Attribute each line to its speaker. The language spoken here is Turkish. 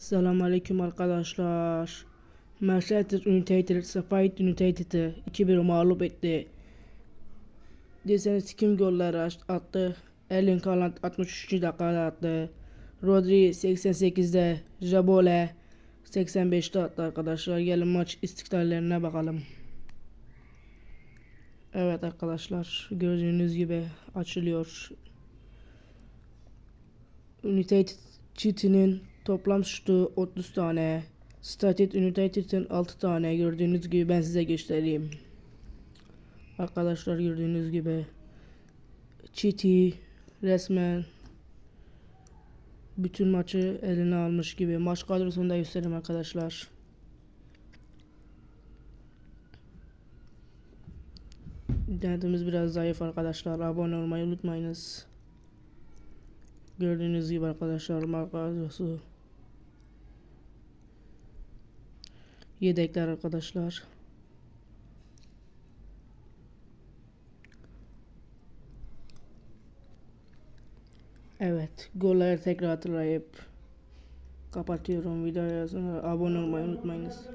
Speaker 1: Selamünaleyküm arkadaşlar. Manchester United Sheffield United'ı 2-1 mağlup etti. Deseniz kim goller aç- attı? Erling Haaland 63. dakikada attı. Rodri 88'de, Jabole 85'te attı arkadaşlar. Gelin maç istiklallerine bakalım. Evet arkadaşlar gördüğünüz gibi açılıyor. United City'nin toplam şutu 30 tane. Statit United'in 6 tane. Gördüğünüz gibi ben size göstereyim. Arkadaşlar gördüğünüz gibi City resmen bütün maçı eline almış gibi. Maç kadrosunu da göstereyim arkadaşlar. İnternetimiz biraz zayıf arkadaşlar. Abone olmayı unutmayınız. Gördüğünüz gibi arkadaşlar markası yedekler arkadaşlar. Evet, golleri tekrar hatırlayıp kapatıyorum videoyu. Abone olmayı unutmayınız.